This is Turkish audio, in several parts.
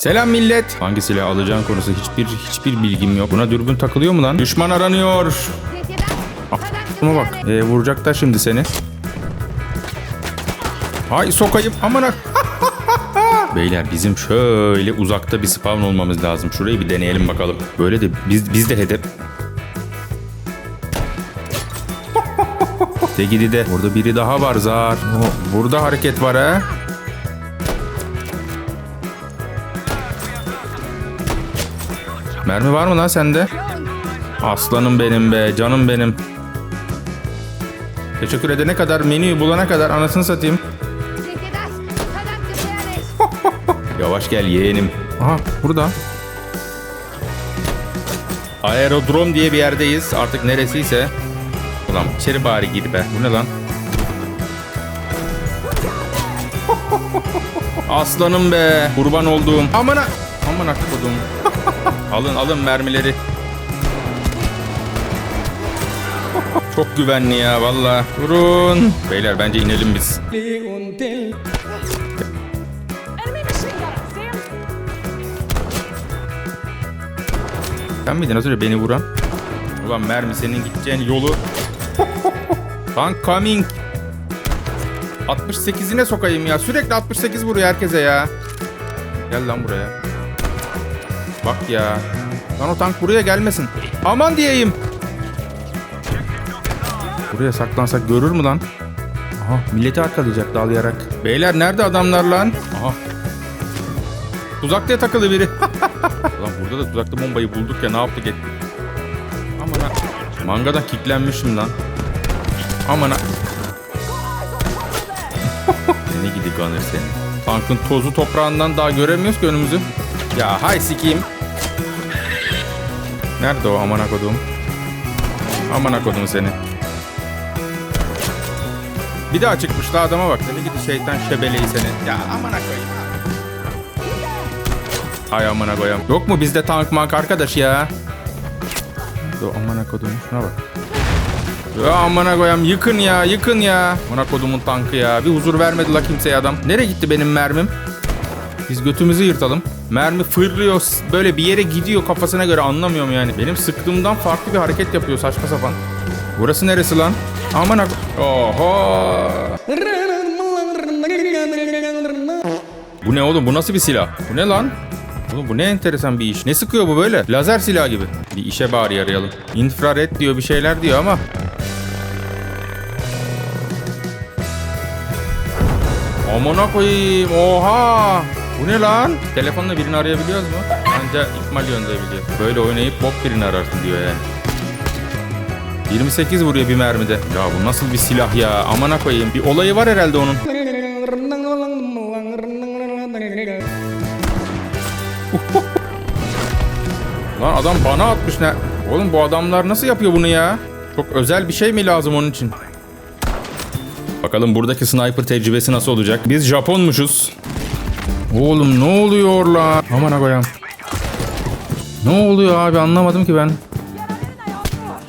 Selam millet. Hangi silah alacağın konusu hiçbir hiçbir bilgim yok. Buna dürbün takılıyor mu lan? Düşman aranıyor. Ama bak. Ee, vuracaklar şimdi seni. Hay sokayım. Aman ha. Beyler bizim şöyle uzakta bir spawn olmamız lazım. Şurayı bir deneyelim bakalım. Böyle de biz biz de hedef. De gidi de. Burada biri daha var zar. Burada hareket var ha. Mermi var mı lan sende? Aslanım benim be, canım benim. Teşekkür edene kadar, menüyü bulana kadar anasını satayım. Yavaş gel yeğenim. Aha burada. Aerodrom diye bir yerdeyiz. Artık neresiyse. Ulan içeri bari gir be. Bu ne lan? Aslanım be. Kurban olduğum. Amına. Amına kodum. Alın alın mermileri. Çok güvenli ya valla. Durun. Beyler bence inelim biz. Sen miydin az önce beni vuran? Ulan mermi senin gideceğin yolu. Tank coming. 68'ine sokayım ya. Sürekli 68 vuruyor herkese ya. Gel lan buraya. Bak ya. Lan o tank buraya gelmesin. Aman diyeyim. Buraya saklansak görür mü lan? Aha milleti arkalayacak dalayarak. Beyler nerede adamlar lan? Aha. Tuzaklıya takılı biri. Lan burada da tuzaklı bombayı bulduk ya ne yaptık ettik. Aman ha. Mangadan kicklenmişim lan. Aman ha. ne gidi Gunner senin. Tankın tozu toprağından daha göremiyoruz ki önümüzü. Ya hay sikiyim. Nerede o amana kodum? Amana kodum seni. Bir daha çıkmış la adama bak. Seni gidi şeytan şebeleyi seni. Ya amana koyayım. Ay amına koyayım. Yok mu bizde tank mank arkadaş ya? Yo amına kodum şuna bak. Ya amına koyayım yıkın ya yıkın ya. Amına kodumun tankı ya. Bir huzur vermedi la kimseye adam. Nereye gitti benim mermim? Biz götümüzü yırtalım. Mermi fırlıyor böyle bir yere gidiyor kafasına göre anlamıyorum yani. Benim sıktığımdan farklı bir hareket yapıyor saçma sapan. Burası neresi lan? Aman ak... Oho! Bu ne oğlum? Bu nasıl bir silah? Bu ne lan? Oğlum bu ne enteresan bir iş. Ne sıkıyor bu böyle? Lazer silah gibi. Bir işe bari yarayalım. İnfrared diyor bir şeyler diyor ama. Amına koyayım. Oha. Bu ne lan? Telefonla birini arayabiliyoruz mu? Anca ikmal gönderebiliyor. Böyle oynayıp bok birini ararsın diyor yani. 28 vuruyor bir mermide. Ya bu nasıl bir silah ya? Amına koyayım. Bir olayı var herhalde onun. Lan adam bana atmış ne? Oğlum bu adamlar nasıl yapıyor bunu ya? Çok özel bir şey mi lazım onun için? Bakalım buradaki sniper tecrübesi nasıl olacak? Biz Japonmuşuz. Oğlum ne oluyor lan? Aman koyayım. Ne oluyor abi anlamadım ki ben.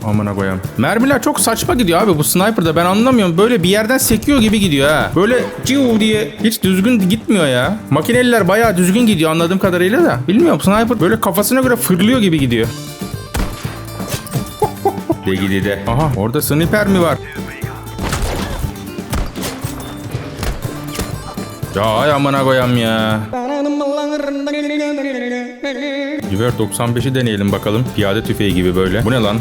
Amına koyayım. Mermiler çok saçma gidiyor abi bu sniper'da ben anlamıyorum. Böyle bir yerden sekiyor gibi gidiyor ha. Böyle ciu diye hiç düzgün gitmiyor ya. Makineliler bayağı düzgün gidiyor anladığım kadarıyla da. Bilmiyorum sniper böyle kafasına göre fırlıyor gibi gidiyor. de gidi de. Aha orada sniper mi var? Ya ay amına koyam ya. Güver 95'i deneyelim bakalım. Piyade tüfeği gibi böyle. Bu ne lan?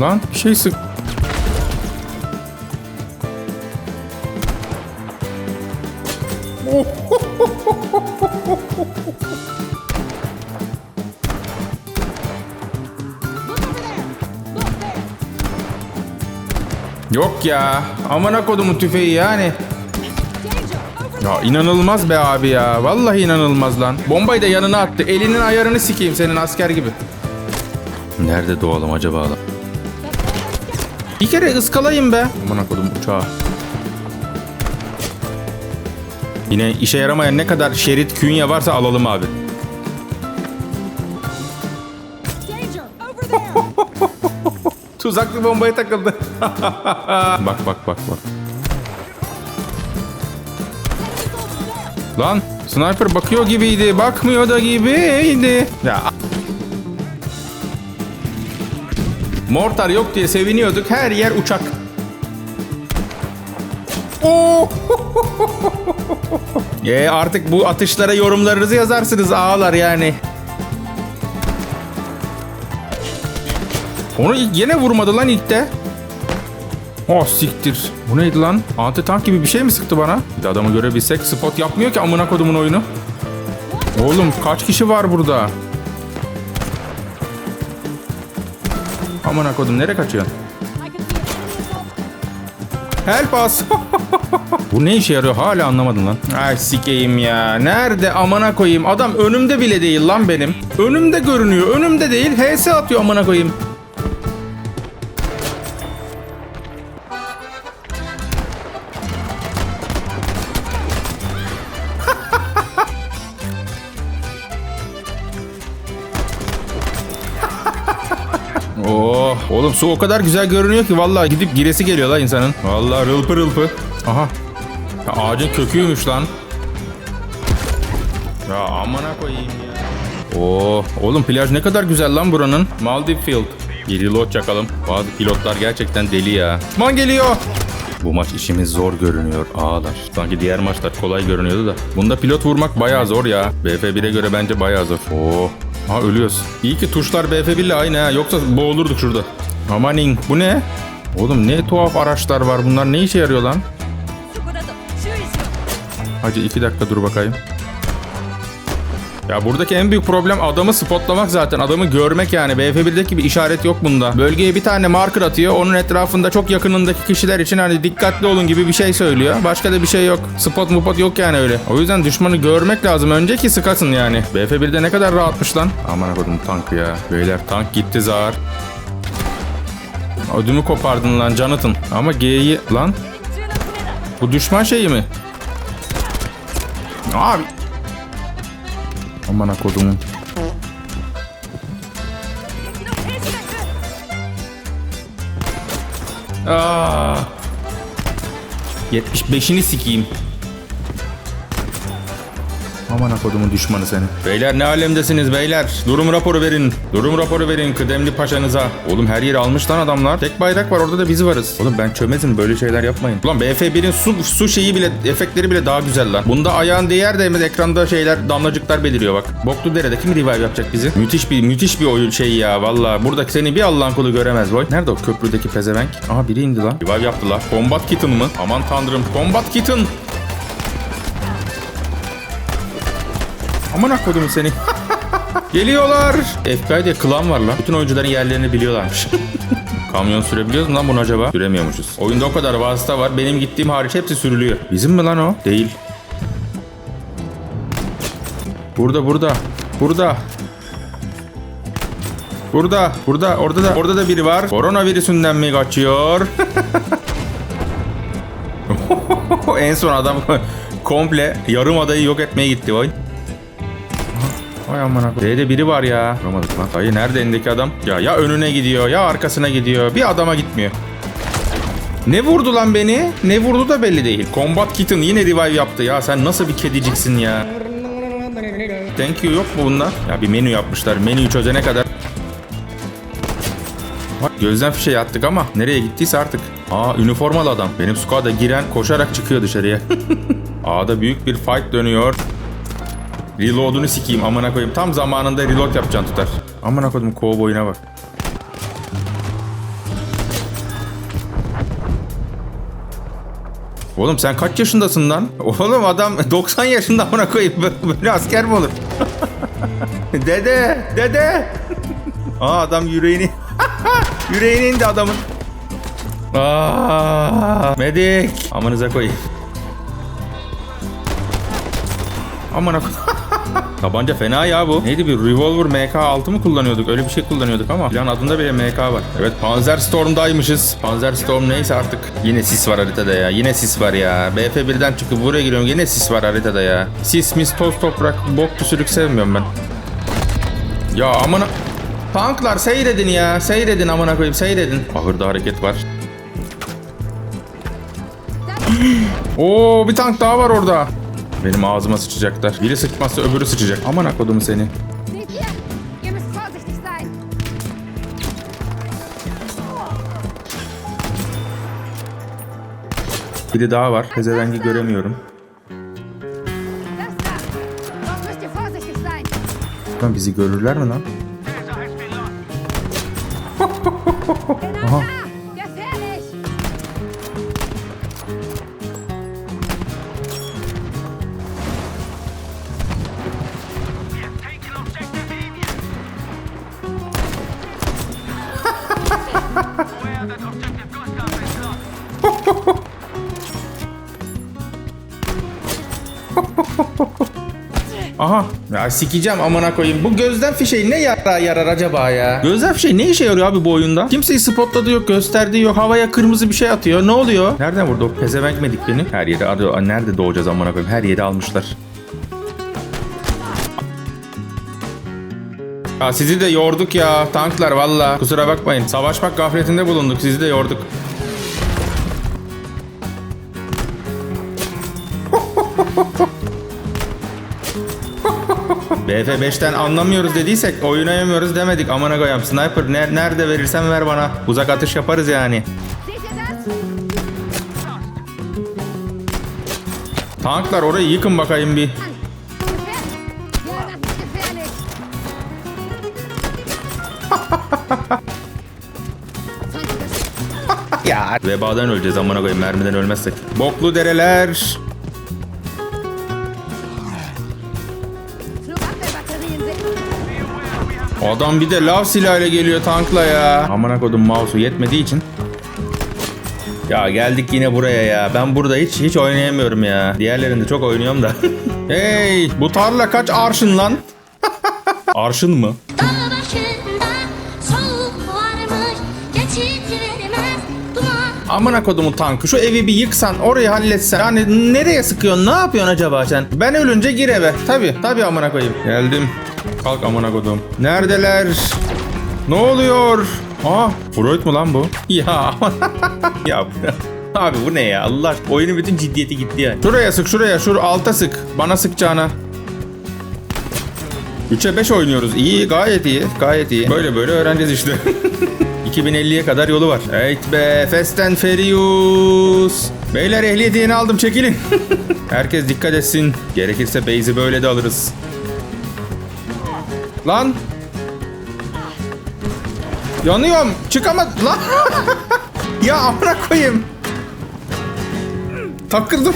lan bir şey sık. Yok ya. Amına kodumun tüfeği yani. Ya inanılmaz be abi ya. Vallahi inanılmaz lan. Bombayı da yanına attı. Elinin ayarını sikeyim senin asker gibi. Nerede doğalım acaba lan? Bir kere ıskalayın be. Amına kodum uçağı. Yine işe yaramayan ne kadar şerit künye varsa alalım abi. Tuzaklı bombaya takıldı. bak bak bak bak. Lan sniper bakıyor gibiydi. Bakmıyor da gibiydi. Ya. Mortar yok diye seviniyorduk. Her yer uçak. Oo! e artık bu atışlara yorumlarınızı yazarsınız ağlar yani. Onu yine vurmadı lan ilk de. Oh siktir. Bu neydi lan? Anti tank gibi bir şey mi sıktı bana? Bir de adamı görebilsek spot yapmıyor ki amına kodumun oyunu. Oğlum kaç kişi var burada? Amına kodum nereye kaçıyorsun? Help us. Bu ne işe yarıyor hala anlamadım lan. Ay sikeyim ya. Nerede amına koyayım? Adam önümde bile değil lan benim. Önümde görünüyor. Önümde değil. HS atıyor amına koyayım. Oh, oğlum su o kadar güzel görünüyor ki vallahi gidip giresi geliyor la insanın. Vallahi rılpı rılpı. Aha. Ya ağacın köküymüş lan. Ya amına koyayım ya. Oo, oğlum plaj ne kadar güzel lan buranın. Maldiv Field. Bir reload çakalım. Bazı pilotlar gerçekten deli ya. Man geliyor. Bu maç işimiz zor görünüyor ağlar. Sanki diğer maçlar kolay görünüyordu da. Bunda pilot vurmak bayağı zor ya. BF1'e göre bence bayağı zor. Oo. Ha ölüyoruz. İyi ki tuşlar BF ile aynı ha. Yoksa boğulurduk şurada. Amanin bu ne? Oğlum ne tuhaf araçlar var. Bunlar ne işe yarıyor lan? Hadi iki dakika dur bakayım. Ya buradaki en büyük problem adamı spotlamak zaten. Adamı görmek yani. BF1'deki bir işaret yok bunda. Bölgeye bir tane marker atıyor. Onun etrafında çok yakınındaki kişiler için hani dikkatli olun gibi bir şey söylüyor. Başka da bir şey yok. Spot mupot yok yani öyle. O yüzden düşmanı görmek lazım. Önce ki sıkasın yani. BF1'de ne kadar rahatmış lan. Aman akıdım tank ya. Beyler tank gitti zar. Ödümü kopardın lan Jonathan. Ama G'yi lan. Bu düşman şeyi mi? Abi Aman kodumun. Aa! 75'ini sikeyim. Aman kodumun düşmanı seni. Beyler ne alemdesiniz beyler? Durum raporu verin. Durum raporu verin kıdemli paşanıza. Oğlum her yeri almış lan adamlar. Tek bayrak var orada da bizi varız. Oğlum ben çömezim böyle şeyler yapmayın. Ulan BF1'in su, su şeyi bile efektleri bile daha güzel lan. Bunda ayağın değer değmez ekranda şeyler damlacıklar beliriyor bak. Boklu derede kim revive yapacak bizi? Müthiş bir müthiş bir oyun şey ya valla. Buradaki seni bir Allah'ın kulu göremez boy. Nerede o köprüdeki pezevenk? Aha biri indi lan. Revive yaptılar. Combat Kitten mı? Aman tanrım. Combat Kitten. Aman akkodum seni. Geliyorlar. FBI'de klan var lan. Bütün oyuncuların yerlerini biliyorlarmış. Kamyon sürebiliyoruz mu lan bunu acaba? Süremiyormuşuz. Oyunda o kadar vasıta var. Benim gittiğim hariç hepsi sürülüyor. Bizim mi lan o? Değil. Burada burada. Burada. Burada. Burada. Orada da orada da biri var. Koronavirüsünden mi kaçıyor? en son adam komple yarım adayı yok etmeye gitti vay. Vay amına koyayım. D'de biri var ya. Vuramadık lan. Dayı nerede elindeki adam? Ya ya önüne gidiyor ya arkasına gidiyor. Bir adama gitmiyor. Ne vurdu lan beni? Ne vurdu da belli değil. Combat Kitten yine revive yaptı ya. Sen nasıl bir kediciksin ya? Thank you yok mu bunda? Ya bir menü yapmışlar. Menüyü çözene kadar. Bak gözden fişeği attık ama nereye gittiyse artık. Aa üniformalı adam. Benim squad'a giren koşarak çıkıyor dışarıya. A'da büyük bir fight dönüyor. Reload'unu sikeyim amına koyayım. Tam zamanında reload yapacaksın tutar. Amına koydum kovboyuna bak. Oğlum sen kaç yaşındasın lan? Oğlum adam 90 yaşında amına koyayım. Böyle asker mi olur? dede, dede. Aa adam yüreğini yüreğini indi adamın. Aa, medik. Amanıza koyayım. Aman ak- Tabanca fena ya bu. Neydi bir revolver MK6 mı kullanıyorduk? Öyle bir şey kullanıyorduk ama plan adında bile MK var. Evet Panzer Storm'daymışız. Panzer Storm neyse artık. Yine sis var haritada ya. Yine sis var ya. BF1'den çıkıp buraya giriyorum. Yine sis var haritada ya. Sis mis toz toprak bok püsürük sevmiyorum ben. Ya amına... Tanklar seyredin ya. Seyredin amına koyayım seyredin. Ahırda hareket var. Oo bir tank daha var orada. Benim ağzıma sıçacaklar. Biri sıçmazsa öbürü sıçacak. Aman akodumu seni. Biri daha var. Pezevengi göremiyorum. Lan bizi görürler mi lan? Genau Aha. Ya sikeceğim amına koyayım. Bu gözden fişeği ne yara yarar acaba ya? Gözden fişeği ne işe yarıyor abi bu oyunda? Kimseyi spotladı yok, gösterdiği yok. Havaya kırmızı bir şey atıyor. Ne oluyor? Nereden vurdu o pezevenk medik beni? Her yeri arıyor. Nerede doğacağız amına koyayım? Her yeri almışlar. Ya sizi de yorduk ya tanklar valla. Kusura bakmayın. Savaşmak gafletinde bulunduk. Sizi de yorduk. BF5'ten anlamıyoruz dediysek oynayamıyoruz demedik amına koyayım. Sniper ne- nerede verirsen ver bana. Uzak atış yaparız yani. Tanklar orayı yıkın bakayım bir. Ya vebadan öleceğiz amına koyayım mermiden ölmezsek. Boklu dereler. Adam bir de lav silahıyla geliyor tankla ya. Amına kodum mouse'u yetmediği için. Ya geldik yine buraya ya. Ben burada hiç hiç oynayamıyorum ya. Diğerlerinde çok oynuyorum da. hey bu tarla kaç arşın lan? arşın mı? Amına kodumu tankı şu evi bir yıksan orayı halletsen hani nereye sıkıyorsun ne yapıyorsun acaba sen? Ben ölünce gir eve. Tabi tabi amına koyayım. Geldim. Kalk amına kodum. Neredeler? Ne oluyor? Aa Freud mu lan bu? Ya ya Abi bu ne ya Allah oyunun bütün ciddiyeti gitti ya. Şuraya sık şuraya şur alta sık. Bana sıkacağına. 3'e 5 oynuyoruz. İyi gayet iyi gayet iyi. Böyle böyle öğreneceğiz işte. 2050'ye kadar yolu var. Evet be Fast and. Beyler ehliyeti yeni aldım çekilin. Herkes dikkat etsin. Gerekirse base'i böyle de alırız. Lan. Yanıyorum. Çıkamadım. Lan. ya amına koyayım. Takıldım.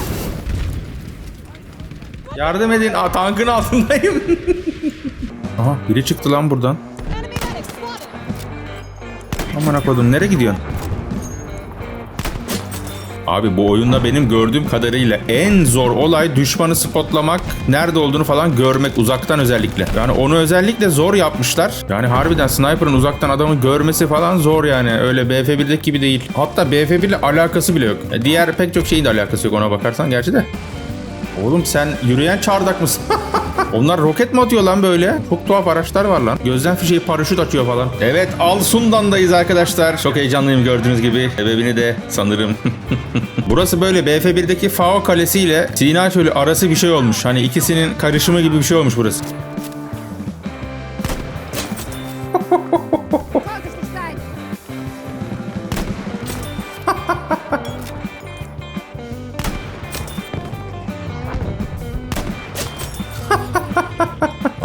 Yardım edin. Aa, tankın altındayım. Aha biri çıktı lan buradan. Aman kodum nereye gidiyorsun? Abi bu oyunda benim gördüğüm kadarıyla en zor olay düşmanı spotlamak, nerede olduğunu falan görmek uzaktan özellikle. Yani onu özellikle zor yapmışlar. Yani harbiden sniper'ın uzaktan adamı görmesi falan zor yani. Öyle BF1'deki gibi değil. Hatta BF1 ile alakası bile yok. E, Diğer pek çok şeyin de alakası yok ona bakarsan gerçi de. Oğlum sen yürüyen çardak mısın? Onlar roket mi atıyor lan böyle? Çok tuhaf araçlar var lan. Gözden fişeği paraşüt açıyor falan. Evet Alsundan'dayız arkadaşlar. Çok heyecanlıyım gördüğünüz gibi. Sebebini de sanırım. Burası böyle BF1'deki Fao Kalesi ile Sina Çölü arası bir şey olmuş. Hani ikisinin karışımı gibi bir şey olmuş burası.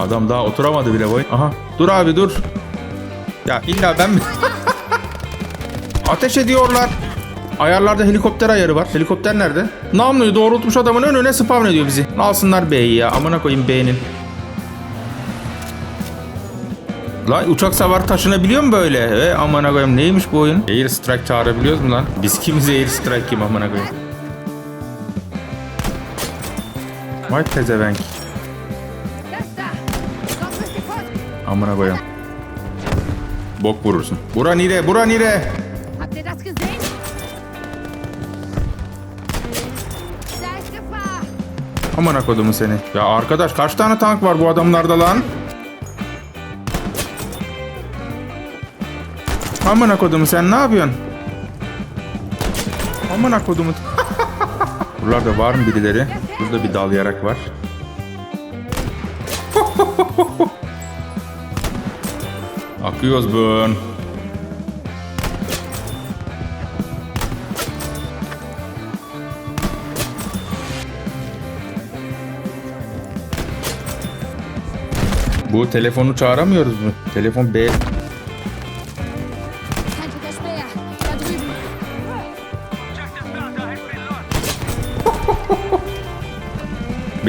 Adam daha oturamadı bile boy. Aha. Dur abi dur. Ya illa ben mi? Ateş ediyorlar. Ayarlarda helikopter ayarı var. Helikopter nerede? Namluyu doğrultmuş adamın önüne spawn ediyor bizi. Alsınlar B'yi ya. Amına koyayım B'nin. Lan uçak savar taşınabiliyor mu böyle? E amına koyayım neymiş bu oyun? Air Strike çağırabiliyoruz mu lan? Biz kimiz Air Strike kim amına koyayım? Vay pezevenk. Amına koyayım. Bok vurursun. Bura nire, bura nire. Habt ihr. Amına kodumu seni. Ya arkadaş kaç tane tank var bu adamlarda lan? Amına kodumu sen ne yapıyorsun? Amına kodumu. Buralarda var mı birileri? Burada bir dal yarak var. Akıyoruz bugün. Bu telefonu çağıramıyoruz mu? Telefon B.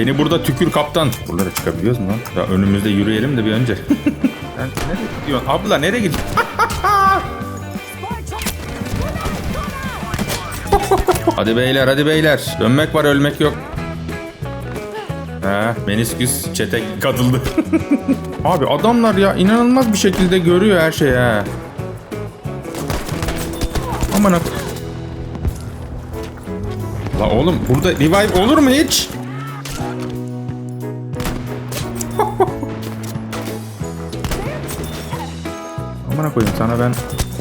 Beni burada tükür kaptan. Buralara çıkabiliyoruz mu lan? Ya önümüzde yürüyelim de bir önce. Sen nereye gidiyorsun? Abla nereye gidiyorsun? hadi beyler hadi beyler. Dönmek var ölmek yok. He, menisküs çete katıldı. Abi adamlar ya inanılmaz bir şekilde görüyor her şeyi ha. Aman ak- La oğlum burada revive olur mu hiç? Amına koyayım sana ben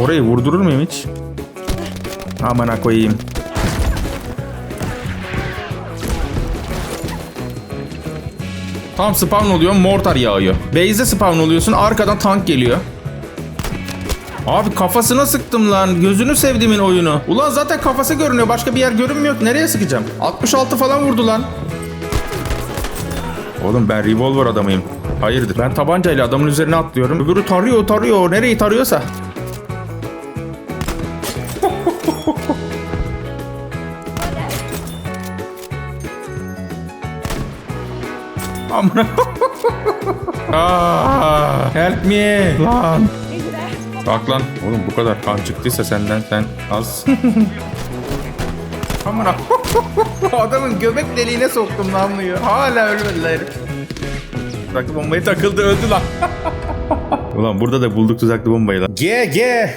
orayı vurdurur muyum hiç? Amına koyayım. Tam spawn oluyor mortar yağıyor. Base'de spawn oluyorsun arkadan tank geliyor. Abi kafasına sıktım lan. Gözünü sevdiğimin oyunu. Ulan zaten kafası görünüyor. Başka bir yer görünmüyor. Nereye sıkacağım? 66 falan vurdu lan. Oğlum ben revolver adamıyım. Hayırdır? Ben tabancayla adamın üzerine atlıyorum. Öbürü tarıyor tarıyor. Nereyi tarıyorsa. Amına. Aa, help me. Lan. Bak lan. Oğlum bu kadar kan çıktıysa senden sen az. Amına. Adamın göbek deliğine soktum namluyu. Hala ölmediler herif. Tuzaklı bombayı takıldı öldü lan. Ulan burada da bulduk tuzaklı bombayı lan. G G.